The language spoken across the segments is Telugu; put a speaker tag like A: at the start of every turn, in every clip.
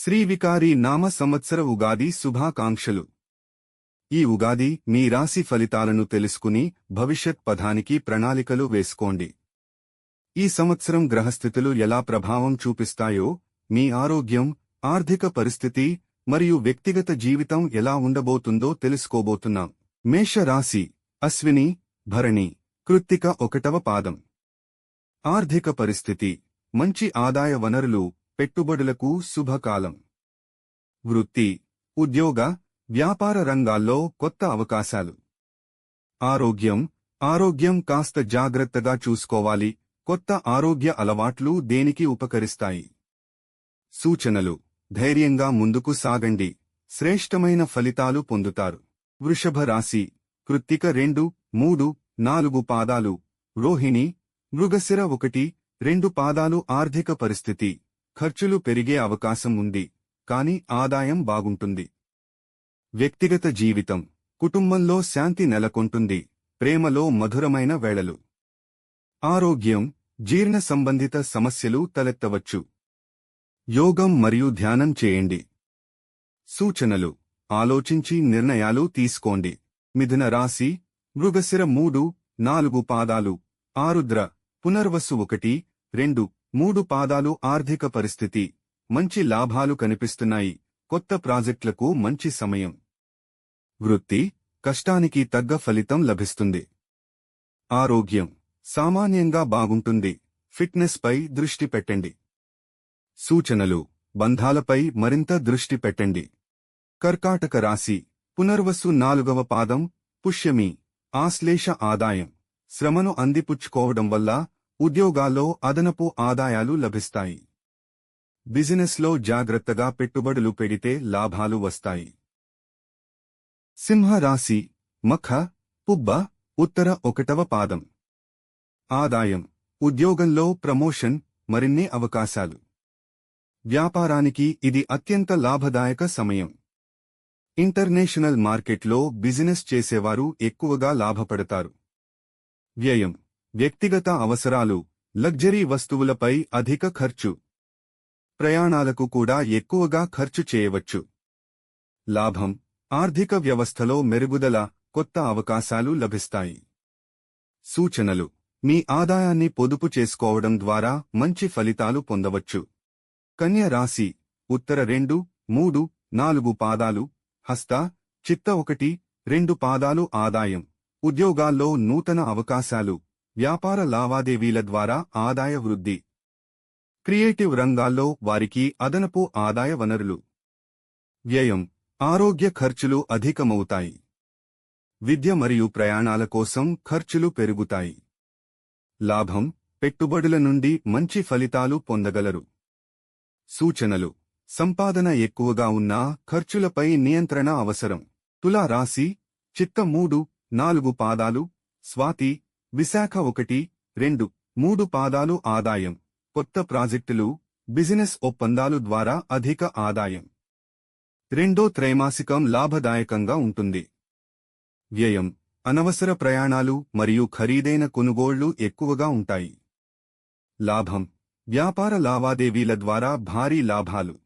A: శ్రీవికారి నామ సంవత్సర ఉగాది శుభాకాంక్షలు. ఈ ఉగాది మీ రాశి ఫలితాలను తెలుసుకుని భవిష్యత్ పథానికి ప్రణాళికలు వేసుకోండి. ఈ సంవత్సరం గ్రహస్థితులు ఎలా ప్రభావం చూపిస్తాయో మీ ఆరోగ్యం ఆర్థిక పరిస్థితి మరియు వ్యక్తిగత జీవితం ఎలా ఉండబోతుందో తెలుసుకోబోతున్నాం. మేష రాశి అశ్విని భరణి కృత్తిక ఒకటవ పాదం. ఆర్థిక పరిస్థితి మంచి ఆదాయ వనరులు పెట్టుబడులకు శుభకాలం. వృత్తి ఉద్యోగ వ్యాపార రంగాల్లో కొత్త అవకాశాలు. ఆరోగ్యం ఆరోగ్యం కాస్త జాగ్రత్తగా చూసుకోవాలి కొత్త ఆరోగ్య అలవాట్లు దేనికి ఉపకరిస్తాయి? సూచనలు ధైర్యంగా ముందుకు సాగండి శ్రేష్టమైన ఫలితాలు పొందుతారు. వృషభ రాశి కృత్తిక రెండు మూడు నాలుగు పాదాలు రోహిణి మృగశిర ఒకటి రెండు పాదాలు ఆర్థిక పరిస్థితి. ఖర్చులు పెరిగే అవకాశం ఉంది కాని ఆదాయం బాగుంటుంది. వ్యక్తిగత జీవితం కుటుంబంలో శాంతి నెలకొంటుంది ప్రేమలో మధురమైన వేళలు. ఆరోగ్యం జీర్ణ సంబంధిత సమస్యలు తలెత్తవచ్చు. యోగం మరియు ధ్యానం చేయండి. సూచనలు ఆలోచించి నిర్ణయాలు తీసుకోండి. మిథున రాశి మృగశిర మూడు నాలుగు పాదాలు ఆరుద్ర పునర్వసు ఒకటి రెండు మూడు పాదాలు ఆర్థిక పరిస్థితి. మంచి లాభాలు కనిపిస్తున్నాయి. కొత్త ప్రాజెక్టులకు మంచి సమయం. వృత్తి కష్టానికి తగ్గ ఫలితం లభిస్తుంది. ఆరోగ్యం సామాన్యంగా బాగుంటుంది. ఫిట్నెస్ పై దృష్టి పెట్టండి. సూచనలు బంధాలపై మరింత దృష్టి పెట్టండి. కర్కాటక రాశి పునర్వసు నాలుగవ పాదం పుష్యమి ఆశ్లేష ఆదాయం. శ్రమను అందిపుచ్చుకోవడం వల్ల ఉద్యోగాల్లో అదనపు ఆదాయాలు లభిస్తాయి. బిజినెస్లో జాగ్రత్తగా పెట్టుబడులు పెడితే లాభాలు వస్తాయి. సింహ రాశి మఖ పుబ్బ ఉత్తర ఒకటవ పాదం. ఆదాయం ఉద్యోగంలో ప్రమోషన్ మరిన్ని అవకాశాలు. వ్యాపారానికి ఇది అత్యంత లాభదాయక సమయం. ఇంటర్నేషనల్ మార్కెట్లో బిజినెస్ చేసేవారు ఎక్కువగా లాభపడతారు. వ్యయం వ్యక్తిగత అవసరాలు లగ్జరీ వస్తువులపై అధిక ఖర్చు. ప్రయాణాలకు కూడా ఎక్కువగా ఖర్చు చేయవచ్చు. లాభం ఆర్థిక వ్యవస్థలో మెరుగుదల కొత్త అవకాశాలు లభిస్తాయి. సూచనలు మీ ఆదాయాన్ని పొదుపు చేసుకోవడం ద్వారా మంచి ఫలితాలు పొందవచ్చు. కన్య రాశి ఉత్తర రెండు మూడు నాలుగు పాదాలు హస్త చిత్త ఒకటి రెండు పాదాలు ఆదాయం ఉద్యోగాల్లో నూతన అవకాశాలు. వ్యాపార లావాదేవీల ద్వారా ఆదాయ వృద్ధి. క్రియేటివ్ రంగాల్లో వారికి అదనపు ఆదాయ వనరులు. వ్యయం ఆరోగ్య ఖర్చులు అధికమవుతాయి. విద్య మరియు ప్రయాణాల కోసం ఖర్చులు పెరుగుతాయి. లాభం పెట్టుబడుల నుండి మంచి ఫలితాలు పొందగలరు. సూచనలు సంపాదన ఎక్కువగా ఉన్నా ఖర్చులపై నియంత్రణ అవసరం. తులా రాశి చిత్త మూడు నాలుగు పాదాలు స్వాతి విశాఖ ఒకటి రెండు మూడు పాదాలు ఆదాయం. కొత్త ప్రాజెక్టులు బిజినెస్ ఒప్పందాలు ద్వారా అధిక ఆదాయం. రెండో త్రైమాసికం లాభదాయకంగా ఉంటుంది. వ్యయం అనవసర ప్రయాణాలు మరియు ఖరీదైన కొనుగోళ్ళు ఎక్కువగా ఉంటాయి. లాభం వ్యాపార లావాదేవీల ద్వారా భారీ లాభాలు.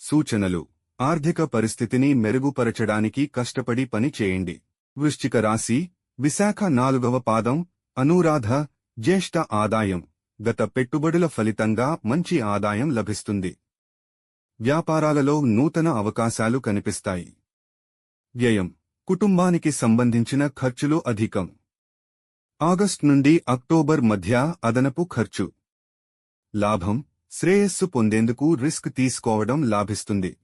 A: సూచనలు ఆర్థిక పరిస్థితిని మెరుగుపరచడానికి కష్టపడి పని చేయండి. వృశ్చిక రాశి విశాఖ నాలుగవ పాదం అనురాధ జ్యేష్ఠ ఆదాయం. గత పెట్టుబడుల ఫలితంగా మంచి ఆదాయం లభిస్తుంది. వ్యాపారాలలో నూతన అవకాశాలు కనిపిస్తాయి. వ్యయం కుటుంబానికి సంబంధించిన ఖర్చులు అధికం. ఆగస్ట్ నుండి అక్టోబర్ మధ్య అదనపు ఖర్చు. లాభం శ్రేయస్సు పొందేందుకు రిస్క్ తీసుకోవడం లాభిస్తుంది.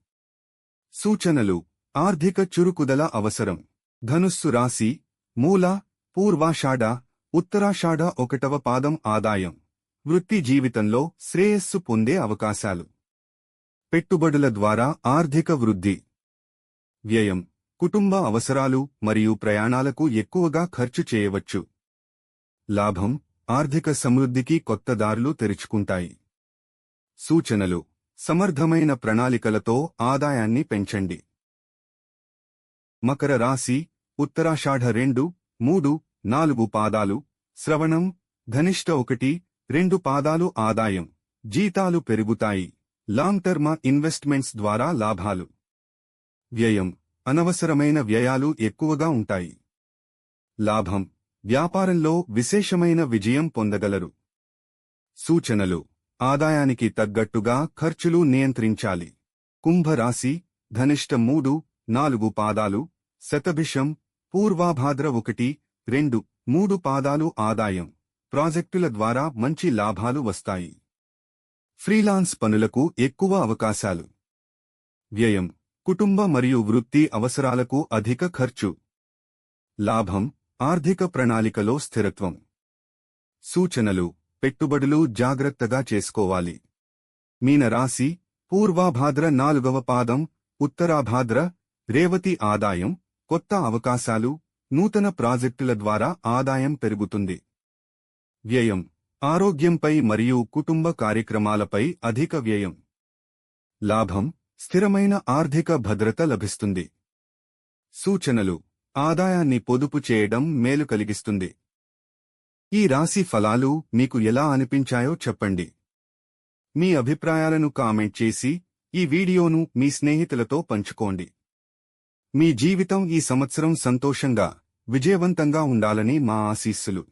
A: సూచనలు ఆర్థిక చురుకుదల అవసరం. ధనుస్సు రాశి మూల పూర్వాషాఢ ఉత్తరాషాఢ ఒకటవ పాదం ఆదాయం. వృత్తి జీవితంలో శ్రేయస్సు పొందే అవకాశాలు. పెట్టుబడుల ద్వారా ఆర్థిక వృద్ధి. వ్యయం కుటుంబ అవసరాలు మరియు ప్రయాణాలకు ఎక్కువగా ఖర్చు చేయవచ్చు. లాభం ఆర్థిక సమృద్ధికి కొత్త దారులు తెరుచుకుంటాయి. సూచనలు సమర్థమైన ప్రణాళికలతో ఆదాయాన్ని పెంచండి. మకర రాశి ఉత్తరాషాఢ రెండు మూడు నాలుగు పాదాలు శ్రవణం ధనిష్ట ఒకటి రెండు పాదాలు ఆదాయం జీతాలు పెరుగుతాయి. లాంగ్ టర్మ ఇన్వెస్ట్మెంట్స్ ద్వారా లాభాలు. వ్యయం అనవసరమైన వ్యయాలు ఎక్కువగా ఉంటాయి. లాభం వ్యాపారంలో విశేషమైన విజయం పొందగలరు. సూచనలు ఆదాయానికి తగ్గట్టుగా ఖర్చులు నియంత్రించాలి. కుంభరాశి ధనిష్ట మూడు నాలుగు పాదాలు శతభిషం పూర్వాభాద్ర ఒకటి రెండు మూడు పాదాలు ఆదాయం. ప్రాజెక్టుల ద్వారా మంచి లాభాలు వస్తాయి. ఫ్రీలాన్స్ పనులకు ఎక్కువ అవకాశాలు. వ్యయం కుటుంబ మరియు వృత్తి అవసరాలకు అధిక ఖర్చు. లాభం ఆర్థిక ప్రణాళికలో స్థిరత్వం. సూచనలు పెట్టుబడులు జాగ్రత్తగా చేసుకోవాలి. మీనరాశి పూర్వాభాద్ర నాలుగవ పాదం ఉత్తరాభాద్ర రేవతి ఆదాయం కొత్త అవకాశాలు నూతన ప్రాజెక్టుల ద్వారా ఆదాయం పెరుగుతుంది. వ్యయం ఆరోగ్యంపై మరియు కుటుంబ కార్యక్రమాలపై అధిక వ్యయం. లాభం స్థిరమైన ఆర్థిక భద్రత లభిస్తుంది. సూచనలు ఆదాయాన్ని పొదుపు చేయడం మేలు కలిగిస్తుంది. ఈ రాశి ఫలాలు మీకు ఎలా అనిపించాయో చెప్పండి. మీ అభిప్రాయాలను కామెంట్ చేసి ఈ వీడియోను మీ స్నేహితులతో పంచుకోండి. మీ జీవితం ఈ సంవత్సరం సంతోషంగా విజయవంతంగా ఉండాలని మా ఆశీస్సులు.